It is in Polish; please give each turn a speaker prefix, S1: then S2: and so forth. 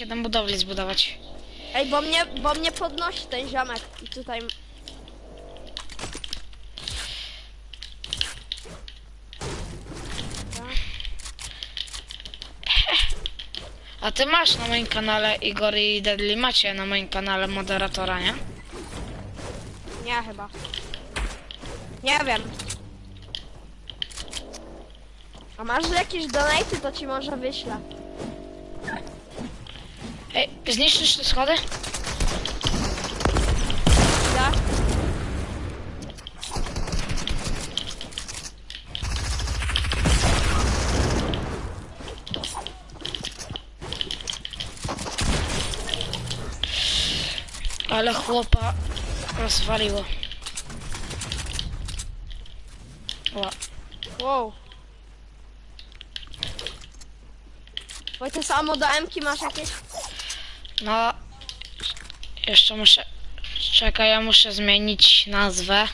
S1: Jeden budowli zbudować.
S2: Ej, bo mnie, bo mnie podnosi ten ziomek i tutaj...
S1: A ty masz na moim kanale Igor i Deadly macie na moim kanale moderatora, nie?
S2: Nie chyba. Nie wiem. A masz jakieś donaty, to ci może wyślę.
S1: Ej, zniszczysz te schody?
S2: Da?
S1: Ale chłopa rozwaliło. Ła.
S2: Wow. Wojtek, samo do M-ki masz jakieś?
S1: No, jeszcze muszę. Czekaj, ja muszę zmienić nazwę.